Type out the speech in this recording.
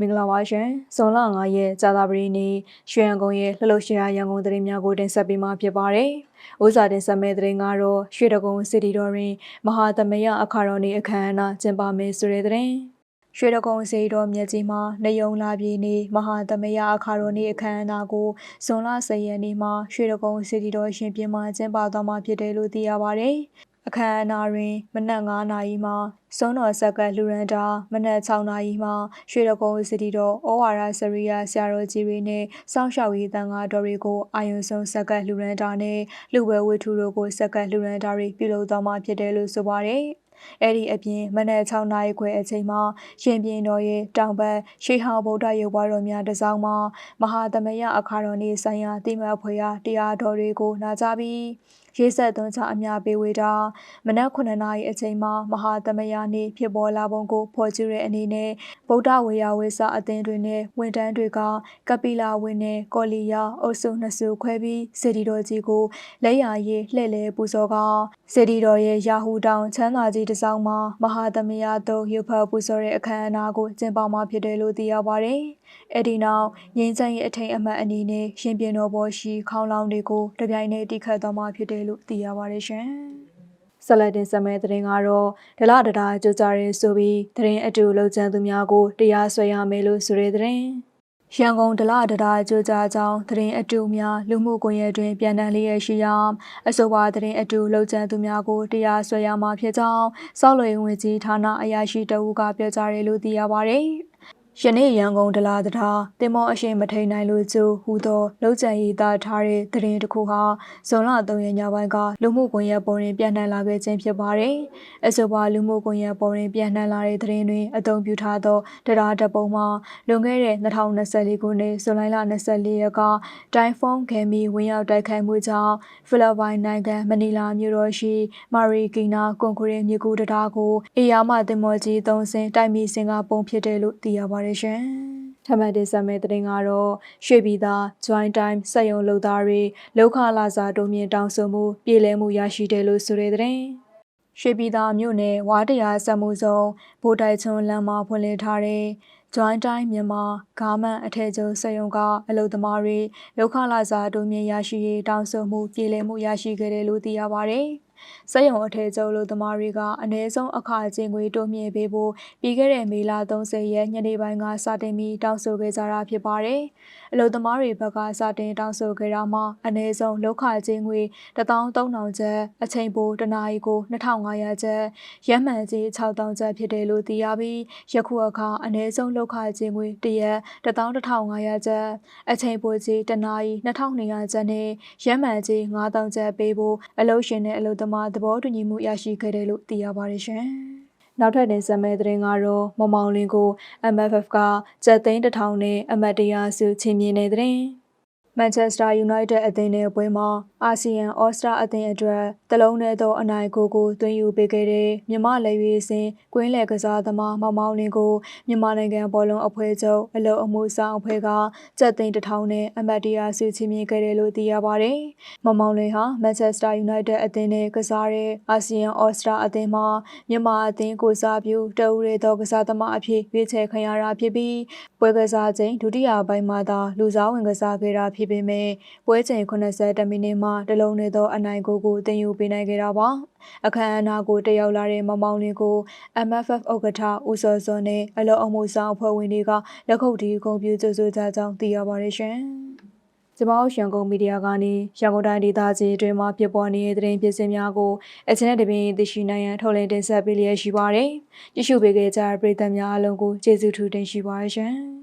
မင်္ဂလာပါရှင်။ဇွန်လ9ရက်ကြာသပတေးနေ့ရွှေရန်ကုန်ရဲ့လှလှရှားရန်ကုန်သတင်းများကိုတင်ဆက်ပေးမှာဖြစ်ပါတယ်။ဥစားတင်ဆက်မဲ့သတင်းကတော့ရွှေတကုံစီတီတော်တွင်မဟာသမယအခါတော်နေ့အခမ်းအနားကျင်းပမယ်ဆိုတဲ့သတင်း။ရွှေတကုံစီတော်မြတ်ကြီးမှာနေုံလာပြည်နေ့မဟာသမယအခါတော်နေ့အခမ်းအနားကိုဇွန်လ10ရက်နေ့မှာရွှေတကုံစီတီတော်ရှင်ပြင်မှာကျင်းပသွားမှာဖြစ်တယ်လို့သိရပါတယ်။ အခမ်းအနားတွင်မနက်9နာရီမှစုံတော်ဆက်ကလှူရန်တာမနက်6နာရီမှရွှေတကုန်းစတီတော်ဩဝါဒစရိယာဆရာတော်ကြီးတွေနဲ့စောင့်ရှောက်ရေးတန်ခါတော်တွေကိုအာယုံဆုံးဆက်ကလှူရန်တာနဲ့လူပွဲဝတ္ထုတို့ကိုဆက်ကလှူရန်တာတွေပြုလုပ်သွားမှာဖြစ်တယ်လို့ဆိုပါတယ်။အဲ့ဒီအပြင်မနက်6နာရီခွဲအချိန်မှာရှင်ပြင်းတော်ရဲ့တောင်ဘက်ရှေးဟောင်းဗုဒ္ဓရုပ်ပွားတော်များတစောင်းမှာမဟာသမယအခါတော်နေ့ဆိုင်ရာတိမတ်ဖွေရာတရားတော်တွေကိုနာကြားပြီး ရေးဆက်သွန်းချအများပေးဝေတာမနက်9နာရီအချိန်မှာမဟာသမယနေ့ဖြစ်ပေါ်လာပုံကိုဖော်ကျူတဲ့အနေနဲ့ဗုဒ္ဓဝေယဝေစာအသင်းတွေနဲ့ဝန်တန်းတွေကကပိလာဝင်းနဲ့ကော်လီယာအုပ်စုနှစ်စုခွဲပြီးစေတီတော်ကြီးကိုလက်ရရေးလှည့်လည်ပူဇော်ကစေတီတော်ရဲ့ရာဟူတောင်ချမ်းသာကြီးတစ်စောင်းမှာမဟာသမယသို့ရုပ်ဖတ်ပူဇော်တဲ့အခမ်းအနားကိုကျင်းပမှာဖြစ်တယ်လို့သိရပါတယ်။ အဲဒီနောက်ငင်းချမ်းရဲ့အထိန်အမှတ်အနေနဲ့ရှင်ပြင်းတော်ပေါ်ရှိခေါင်းလောင်းတွေကိုတပြိုင်တည်းတိခတ်သွားမှာဖြစ်တယ်လို့သိရပါတယ်ရှင်။ဆက်လက်တင်ဆက်မယ့်သတင်းကတော့ဒလဒတာကြိုးကြားရဲဆိုပြီးသတင်းအတူလောက်ကျန်သူများကိုတရားစွဲရမယ်လို့ဆိုတဲ့သတင်း။ရန်ကုန်ဒလဒတာကြိုးကြားကြောင်းသတင်းအတူများလူမှုကွန်ရက်တွင်ပြန်တန်းလျက်ရှိရာအဆိုပါသတင်းအတူလောက်ကျန်သူများကိုတရားစွဲရမှာဖြစ်ကြောင်းစောက်လွေဝင်ကြီးဌာနအရာရှိတအူးကပြောကြားတယ်လို့သိရပါတယ်။ ယနေ့ရန်ကုန်ဒလာတထာတင်မောအရှိန်မထိန်နိုင်လို့ကျိုးဟူသောလောက်ကျန်ရေးသားထားတဲ့သတင်းတစ်ခုဟာဇွန်လ3ရက်ညပိုင်းကလူမှုကွန်ရက်ပေါ်တွင်ပြန့်နှံ့လာခဲ့ခြင်းဖြစ်ပါတယ်။အဆိုပါလူမှုကွန်ရက်ပေါ်တွင်ပြန့်နှံ့လာတဲ့သတင်းတွင်အသုံးပြုထားသောတရားဓပုံမှာလွန်ခဲ့တဲ့2024ခုနှစ်ဇွန်လ24ရက်ကတိုင်ဖုန်းဂမ်မီဝင်ရောက်တိုက်ခိုက်မှုကြောင့်ဖိလစ်ပိုင်နိုင်ငံမနီလာမြို့တော်ရှိမာရီကီနာကွန်ကရစ်မြို့ကူတတားကိုအေယာမတင်မော်ကြီး၃စင်တိုက်မိစင်ကပုံဖြစ်တယ်လို့သိရပါတယ်ပါတယ်ရှင်။ထမန်တင်ဆက်မယ့်သတင်းကတော့ရွှေပြည်သာ Joint Time စက်ရုံလုပ်သားတွေလောက်ခလာစာတိုးမြင့်တောင်းဆိုမှုပြည်လဲမှုရရှိတယ်လို့ဆိုတဲ့သတင်း။ရွှေပြည်သာမြို့နယ်ဝါတရားစက်မှုဆောင်ဗိုလ်တိုက်ချုံလမ်းမှာဖွင့်လှစ်ထားတဲ့ Joint Time မြန်မာဂါမန်အထည်ချုပ်စက်ရုံကအလုပ်သမားတွေလောက်ခလာစာတိုးမြင့်ရရှိရေးတောင်းဆိုမှုပြည်လဲမှုရရှိခဲ့တယ်လို့သိရပါတယ်။ စက်ရုံအထည်ချုပ်လူသမားတွေကအနည်းဆုံးအခကြေးငွေတိုးမြှင့်ပေးဖို့ပြီးခဲ့တဲ့မေလ30ရက်ညနေပိုင်းကစတင်ပြီးတောင်းဆိုခဲ့ကြတာဖြစ်ပါတယ်။အလုပ်သမားတွေဘက်ကစတင်တောင်းဆိုခဲ့တာမှာအနည်းဆုံးလောက်ခကြေးငွေ13000ကျပ်အချိန်ပိုတနာရီကို2500ကျပ်ရက်မှန်ကြေး6000ကျပ်ဖြစ်တယ်လို့သိရပြီးယခုအခါအနည်းဆုံးလောက်ခကြေးငွေတရက်11500ကျပ်အချိန်ပိုကြေးတနာရီ2200ကျပ်နဲ့ရက်မှန်ကြေး9000ကျပ်ပေးဖို့အလုပ်ရှင်နဲ့အလုပ်သမားသဘောတူညီမှုရရှိခဲ့တယ်လို့သိရပါတယ်ရှင်။နောက်ထပ်တင်ဆက်မယ့်သတင်းကတော့မမောင်လင်းကို MFF ကကျပ်သိန်းတစ်ထောင်နဲ့အမတ်တရားစုချီးမြှင့်တဲ့သတင်း။ မန်ချက်စတာယူနိုက်တက်အသင်းရဲ့ပွဲမှာအာဆီယံဩစတြာအသင်းအတွက်တလုံးနဲ့သောအနိုင်ကိုကိုသွင်းယူပေးခဲ့တဲ့မြမလက်ရွေးစင်ကွင်းလယ်ကစားသမားမောင်မောင်လင်းကိုမြန်မာနိုင်ငံဘောလုံးအဖွဲ့ချုပ်အလုံအမှုဆောင်အဖွဲ့ကစက်သိန်းတစ်ထောင်နဲ့အမတ်တရားစုချီးမြှင့်ခဲ့တယ်လို့သိရပါတယ်။မောင်မောင်လင်းဟာမန်ချက်စတာယူနိုက်တက်အသင်းနဲ့ကစားတဲ့အာဆီယံဩစတြာအသင်းမှာမြန်မာအသင်းကိုစားပြုတအူရဲသောကစားသမားအဖြစ်ရွေးချယ်ခံရတာဖြစ်ပြီးပွဲကစားချိန်ဒုတိယပိုင်းမှာသာလူစားဝင်ကစားခဲ့တာဖြစ်ပေမဲ့ပွဲချိန်80မိနစ်မှတလုံးနဲ့သောအနိုင်ကိုကိုတင်ယူပေးနိုင်ခဲ့တာပါအခမ်းအနားကိုတက်ရောက်လာတဲ့မမောင်လင်းကို MFF ဥက္ကဋ္ဌဦးစောစောနဲ့အလုံအမှုဆောင်အဖွဲ့ဝင်တွေကလက်ခုပ်တီးဂုဏ်ပြုကြိုဆိုကြကြောင်းသိရပါတယ်ရှင်ကျမတို့ရန်ကုန်မီဒီယာကနေရန်ကုန်တိုင်းဒေသကြီးအတွင်းမှာဖြစ်ပေါ်နေတဲ့သတင်းဖြစ်စဉ်များကိုအချင်းနဲ့တပင်းသိရှိနိုင်ရန်ထုတ်လင်းတင်ဆက်ပေးလျက်ရှိပါတယ်။ကြည့်ရှုပေးကြတဲ့ပရိသတ်များအားလုံးကိုကျေးဇူးထူးတင်ရှိပါရရှင်။